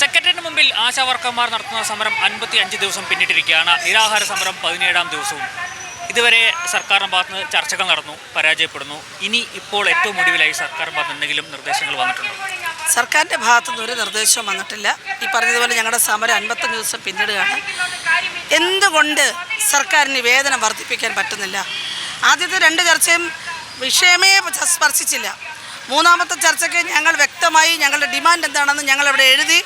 സെക്രട്ടറിന് മുമ്പിൽ ആശാവർക്കർമാർ നടത്തുന്ന സമരം അൻപത്തി അഞ്ച് ദിവസം പിന്നിട്ടിരിക്കുകയാണ്. നിരാഹാര സമരം പതിനേഴാം ദിവസവും. ഇതുവരെ സർക്കാരിന്റെ ഭാഗത്ത് നിന്ന് ചർച്ചകൾ നടന്നു പരാജയപ്പെടുന്നു. ഇനി ഇപ്പോൾ ഏറ്റവും ഒടുവിലായി സർക്കാർ ഭാഗത്ത് എന്തെങ്കിലും നിർദ്ദേശങ്ങൾ വന്നിട്ടുണ്ടോ? സർക്കാരിന്റെ ഭാഗത്തുനിന്ന് ഒരു നിർദ്ദേശവും വന്നിട്ടില്ല. ഈ പറഞ്ഞതുപോലെ ഞങ്ങളുടെ സമരം അൻപത്തഞ്ച് ദിവസം പിന്നിടുകയാണ്. എന്തുകൊണ്ട് സർക്കാരിന് വേതനം വർദ്ധിപ്പിക്കാൻ പറ്റുന്നില്ല? ആദ്യത്തെ രണ്ട് ചർച്ചയും വിഷയമേ സ്പർശിച്ചില്ല. മൂന്നാമത്തെ ചർച്ചയ്ക്ക് ഞങ്ങൾ വ്യക്തമായി ഞങ്ങളുടെ ഡിമാൻഡ് എന്താണെന്ന് ഞങ്ങൾ ഇവിടെ എഴുതി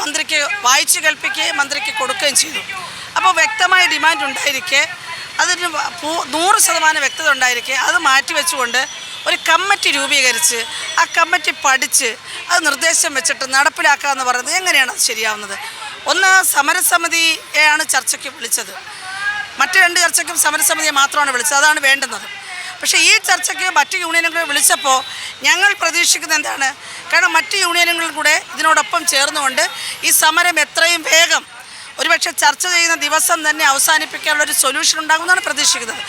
മന്ത്രിക്ക് വായിച്ചു കേൾപ്പിക്കുകയും മന്ത്രിക്ക് കൊടുക്കുകയും ചെയ്തു. അപ്പോൾ വ്യക്തമായ ഡിമാൻഡ് ഉണ്ടായിരിക്കെ അതിന് നൂറ് ശതമാനം വ്യക്തത ഉണ്ടായിരിക്കെ അത് മാറ്റിവെച്ചുകൊണ്ട് ഒരു കമ്മിറ്റി രൂപീകരിച്ച് ആ കമ്മിറ്റി പഠിച്ച് അത് നിർദ്ദേശം വെച്ചിട്ട് നടപ്പിലാക്കുക എന്ന് പറയുന്നത് എങ്ങനെയാണ് അത് ശരിയാവുന്നത്? ഒന്ന് സമരസമിതിയെയാണ് ചർച്ചയ്ക്ക് വിളിച്ചത്. മറ്റു രണ്ട് ചർച്ചയ്ക്കും സമരസമിതിയെ മാത്രമാണ് വിളിച്ചത് അതാണ് വേണ്ടുന്നത്. പക്ഷേ ഈ ചർച്ചയ്ക്ക് മറ്റ് യൂണിയനുകളെ വിളിച്ചപ്പോൾ ഞങ്ങൾ പ്രതീക്ഷിക്കുന്ന എന്താണ്? കാരണം മറ്റ് യൂണിയനുകളും കൂടെ ഇതിനോടൊപ്പം ചേർന്നുകൊണ്ട് ഈ സമരം എത്രയും വേഗം ഒരുപക്ഷെ ചർച്ച ചെയ്യുന്ന ദിവസം തന്നെ അവസാനിപ്പിക്കാനുള്ള ഒരു സൊല്യൂഷൻ ഉണ്ടാകുമെന്നാണ് പ്രതീക്ഷിക്കുന്നത്.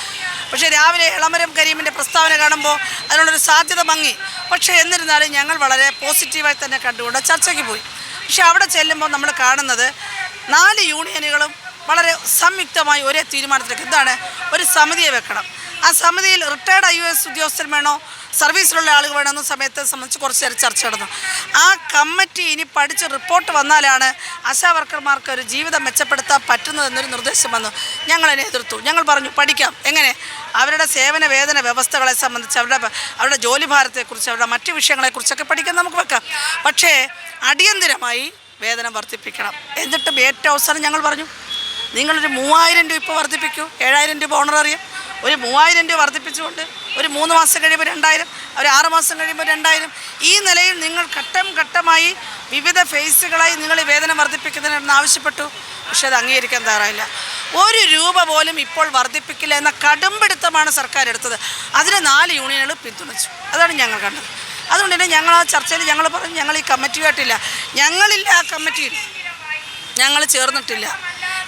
പക്ഷേ രാവിലെ ഇളമരം കരീമിന്റെ പ്രസ്താവന കാണുമ്പോൾ അതിനുള്ളൊരു സാധ്യത മങ്ങി. പക്ഷേ എന്നിരുന്നാലും ഞങ്ങൾ വളരെ പോസിറ്റീവായി തന്നെ കണ്ടുകൊണ്ട് ചർച്ചയ്ക്ക് പോയി. പക്ഷേ അവിടെ ചെല്ലുമ്പോൾ നമ്മൾ കാണുന്നത് നാല് യൂണിയനുകളും വളരെ സംയുക്തമായി ഒരേ തീരുമാനത്തിലേക്ക് എന്താണ്? ഒരു സമിതിയെ വെക്കണം. ആ സമിതിയിൽ റിട്ടയർഡ് ഐ എസ് ഉദ്യോഗസ്ഥർ വേണോ? സർവീസിലുള്ള ആളുകൾ വേണമെന്ന സമയത്തെ സംബന്ധിച്ച് കുറച്ച് നേരം ചർച്ച നടന്നു. ആ കമ്മിറ്റി ഇനി പഠിച്ച് റിപ്പോർട്ട് വന്നാലാണ് ആശാ വർക്കർമാർക്ക് ഒരു ജീവിതം മെച്ചപ്പെടുത്താൻ പറ്റുന്നതെന്നൊരു നിർദ്ദേശം വന്നു. ഞങ്ങളതിനെ എതിർത്തു. ഞങ്ങൾ പറഞ്ഞു പഠിക്കാം. എങ്ങനെ? അവരുടെ സേവന വേതന വ്യവസ്ഥകളെ സംബന്ധിച്ച് അവരുടെ അവരുടെ ജോലി ഭാരത്തെക്കുറിച്ച് അവരുടെ മറ്റു വിഷയങ്ങളെക്കുറിച്ചൊക്കെ പഠിക്കാൻ നമുക്ക് വെക്കാം. പക്ഷേ അടിയന്തിരമായി വേതനം വർദ്ധിപ്പിക്കണം. എന്നിട്ടും ഏറ്റവും അവസരം ഞങ്ങൾ പറഞ്ഞു നിങ്ങളൊരു മൂവായിരം രൂപ ഇപ്പോൾ വർദ്ധിപ്പിക്കൂ. ഏഴായിരം രൂപ ഓണററിയം. ഒരു മൂവായിരം രൂപ വർദ്ധിപ്പിച്ചുകൊണ്ട് ഒരു മൂന്ന് മാസം കഴിയുമ്പോൾ രണ്ടായിരം ഒരു ആറ് മാസം കഴിയുമ്പോൾ രണ്ടായിരം. ഈ നിലയിൽ നിങ്ങൾ ഘട്ടം ഘട്ടമായി വിവിധ ഫേസുകളായി നിങ്ങൾ ഈ വേതനം വർദ്ധിപ്പിക്കുന്നതിനെന്ന് ആവശ്യപ്പെട്ടു. പക്ഷെ അത് അംഗീകരിക്കാൻ തയ്യാറായില്ല. ഒരു രൂപ പോലും ഇപ്പോൾ വർദ്ധിപ്പിക്കില്ല എന്ന കടുംപിടുത്തമാണ് സർക്കാർ എടുത്തത്. അതിന് നാല് യൂണിയനുകൾ പിന്തുണച്ചു. അതാണ് ഞങ്ങൾ കണ്ടത്. അതുകൊണ്ട് തന്നെ ഞങ്ങൾ ആ ചർച്ചയിൽ ഞങ്ങൾ പറഞ്ഞു ഞങ്ങൾ ഈ കമ്മിറ്റിയായിട്ടില്ല ഞങ്ങളില്ല ആ കമ്മിറ്റിയിൽ ഞങ്ങൾ ചേർന്നിട്ടില്ല.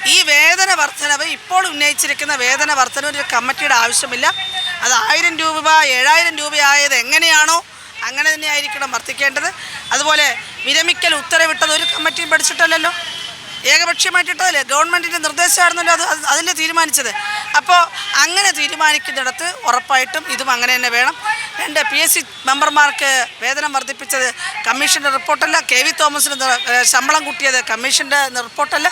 ഈ വേതന വർധനവ് ഇപ്പോൾ ഉന്നയിച്ചിരിക്കുന്ന വേതന വർധന ഒരു കമ്മിറ്റിയുടെ ആവശ്യമില്ല. അത് ആയിരം രൂപ ഏഴായിരം രൂപയായത് എങ്ങനെയാണോ അങ്ങനെ തന്നെ ആയിരിക്കണം വർദ്ധിക്കേണ്ടത്. അതുപോലെ വിരമിക്കൽ ഉത്തരവിട്ടത് ഒരു കമ്മിറ്റിയും പഠിച്ചിട്ടല്ലല്ലോ. ഏകപക്ഷീയമായിട്ടിട്ടതല്ലേ? ഗവൺമെന്റിന്റെ നിർദ്ദേശമായിരുന്നല്ലോ അത് അത് അതിന്റെ തീരുമാനിച്ചത്. അപ്പോൾ അങ്ങനെ തീരുമാനിക്കുന്നിടത്ത് ഉറപ്പായിട്ടും ഇതും അങ്ങനെ തന്നെ വേണം. രണ്ട് പി എസ് സി മെമ്പർമാർക്ക് വേതനം വർദ്ധിപ്പിച്ചത് കമ്മീഷന്റെ റിപ്പോർട്ടല്ല. കെ വി തോമസിന് ശമ്പളം കൂട്ടിയത് കമ്മീഷന്റെ റിപ്പോർട്ടല്ല.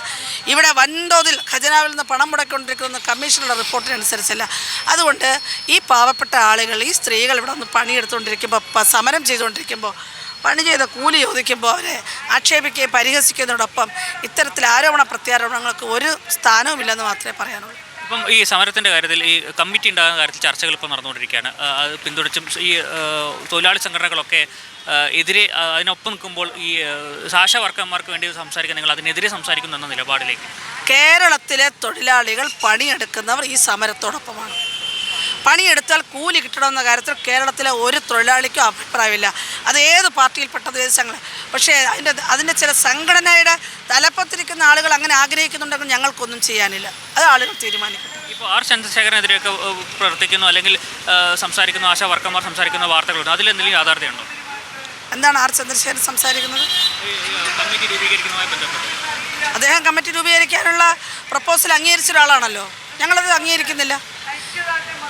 ഇവിടെ വൻതോതിൽ ഖജനാവിൽ നിന്ന് പണം മുടക്കൊണ്ടിരിക്കുന്ന കമ്മീഷനുള്ള റിപ്പോർട്ടിനനുസരിച്ചല്ല. അതുകൊണ്ട് ഈ പാവപ്പെട്ട ആളുകൾ ഈ സ്ത്രീകൾ ഇവിടെ ഒന്ന് പണിയെടുത്തുകൊണ്ടിരിക്കുമ്പോൾ സമരം ചെയ്തുകൊണ്ടിരിക്കുമ്പോൾ പണി ചെയ്ത കൂലി ചോദിക്കുമ്പോൾ അവരെ ആക്ഷേപിക്കുകയും പരിഹസിക്കുന്നതോടൊപ്പം ഇത്തരത്തിൽ ആരോപണ പ്രത്യാരോപണങ്ങൾക്ക് ഒരു സ്ഥാനവുമില്ലെന്ന് മാത്രമേ പറയാനുള്ളൂ. ഇപ്പം ഈ സമരത്തിന്റെ കാര്യത്തിൽ ഈ കമ്മിറ്റി ഉണ്ടാകുന്ന കാര്യത്തിൽ ചർച്ചകൾ ഇപ്പോൾ നടന്നുകൊണ്ടിരിക്കുകയാണ്. അത് പിന്തുണച്ചും ഈ തൊഴിലാളി സംഘടനകളൊക്കെ എതിരെ അതിനൊപ്പം നിൽക്കുമ്പോൾ ഈ ആശാ വർക്കർമാർക്ക് വേണ്ടി സംസാരിക്കാൻ നിങ്ങൾ അതിനെതിരെ സംസാരിക്കുന്നു എന്ന നിലപാടിലേക്ക്. കേരളത്തിലെ തൊഴിലാളികൾ പണിയെടുക്കുന്നവർ ഈ സമരത്തോടൊപ്പമാണ്. പണിയെടുത്താൽ കൂലി കിട്ടണമെന്ന കാര്യത്തിൽ കേരളത്തിലെ ഒരു തൊഴിലാളിക്കും അഭിപ്രായമില്ല. അത് ഏത് പാർട്ടിയിൽപ്പെട്ടത് ഏത് സംഘടന. പക്ഷേ അതിന്റെ അതിന്റെ ചില സംഘടനയുടെ തലപ്പത്തിരിക്കുന്ന ആളുകൾ അങ്ങനെ ആഗ്രഹിക്കുന്നുണ്ടെങ്കിൽ ഞങ്ങൾക്കൊന്നും ചെയ്യാനില്ല. അത് ആളുകൾ തീരുമാനിക്കും. ഇപ്പോൾ ആർ ചന്ദ്രശേഖരനെതിരെയൊക്കെ പ്രവർത്തിക്കുന്നു അല്ലെങ്കിൽ സംസാരിക്കുന്ന ആശാ വർക്കർമാർ സംസാരിക്കുന്ന വാർത്തകളുണ്ട്. അതിലെന്തെങ്കിലും യാഥാർത്ഥ്യമുണ്ടോ? എന്താണ് ആർ ചന്ദ്രശേഖരൻ സംസാരിക്കുന്നത്? കമ്മിറ്റി രൂപീകരിക്കുന്നതുമായി ബന്ധപ്പെട്ട്. അദ്ദേഹം കമ്മിറ്റി രൂപീകരിക്കാനുള്ള പ്രപ്പോസൽ അംഗീകരിച്ച ഒരാളാണല്ലോ. ഞങ്ങളത് അംഗീകരിക്കുന്നില്ല.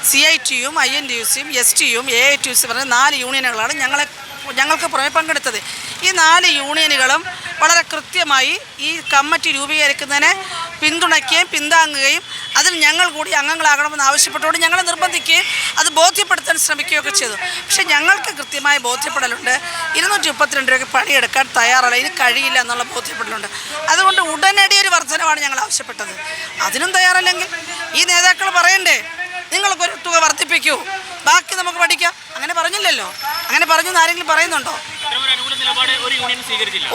സി ഐ ടിയും ഐ എൻ ടി യു സിയും എസ് ടിയും A I T U C പറഞ്ഞ നാല് യൂണിയനുകളാണ് ഞങ്ങളെ ഞങ്ങൾക്ക് പുറമെ പങ്കെടുത്തത്. ഈ നാല് യൂണിയനുകളും വളരെ കൃത്യമായി ഈ കമ്മിറ്റി രൂപീകരിക്കുന്നതിനെ പിന്തുണയ്ക്കുകയും പിന്താങ്ങുകയും അതിൽ ഞങ്ങൾ കൂടി അംഗങ്ങളാകണമെന്ന് ആവശ്യപ്പെട്ടുകൊണ്ട് ഞങ്ങളെ നിർബന്ധിക്കുകയും അത് ബോധ്യപ്പെടുത്താൻ ശ്രമിക്കുകയൊക്കെ ചെയ്തു. പക്ഷേ ഞങ്ങൾക്ക് കൃത്യമായ ബോധ്യപ്പെടലുണ്ട്. ഇരുന്നൂറ്റി മുപ്പത്തിരണ്ട് രൂപയ്ക്ക് പണിയെടുക്കാൻ തയ്യാറല്ല. ഇനി കഴിയില്ല എന്നുള്ള ബോധ്യപ്പെടലുണ്ട്. അതുകൊണ്ട് ഉടനടി ഒരു വർധനമാണ് ഞങ്ങൾ ആവശ്യപ്പെട്ടത്. അതിനും തയ്യാറല്ലെങ്കിൽ ഈ നേതാക്കൾ പറയണ്ടേ? വർദ്ധിപ്പിക്കൂ ബാക്കി നമുക്ക് പഠിക്കാം. അങ്ങനെ പറഞ്ഞില്ലല്ലോ. അങ്ങനെ പറഞ്ഞു ആരെങ്കിലും പറയുന്നുണ്ടോ?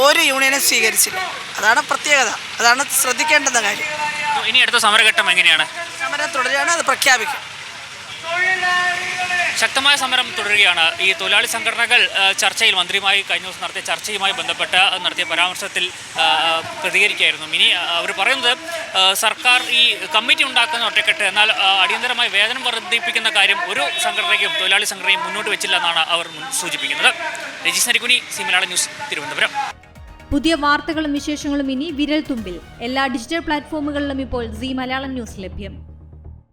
ഒരു യൂണിയനും സ്വീകരിച്ചില്ല. അതാണ് പ്രത്യേകത. അതാണ് ശ്രദ്ധിക്കേണ്ടുന്ന കാര്യം. ഇനി അടുത്ത സമരഘട്ടം എങ്ങനെയാണ്? സമരം തുടരുകയാണ് അത് പ്രഖ്യാപിക്കും. ശക്തമായ സമരം തുടരുകയാണ്. ഈ തൊഴിലാളി സംഘടനകൾ ചർച്ചയിൽ മന്ത്രിയുമായി കഴിഞ്ഞ ദിവസം നടത്തിയ ചർച്ചയുമായി ബന്ധപ്പെട്ട് നടത്തിയ പരാമർശത്തിൽ പ്രതികരിക്കുകയായിരുന്നു. ഇനി അവർ പറയുന്നത് സർക്കാർ ഈ കമ്മിറ്റി ഉണ്ടാക്കുന്ന ഒറ്റക്കെട്ട് എന്നാൽ അടിയന്തരമായി വേതനം വർദ്ധിപ്പിക്കുന്ന കാര്യം ഒരു സംഘടനയ്ക്കും തൊഴിലാളി സംഘടനയും മുന്നോട്ട് വെച്ചില്ല എന്നാണ് അവർ സൂചിപ്പിക്കുന്നത്. Rajis Narikuni C Malayalam news Thiruvananthapuram. പുതിയ വാർത്തകളും വിശേഷങ്ങളും ഇനി വിരൽ തുമ്പിൽ എല്ലാ ഡിജിറ്റൽ പ്ലാറ്റ്ഫോമുകളിലും ഇപ്പോൾ സി മലയാളം ന്യൂസ് ലഭ്യം.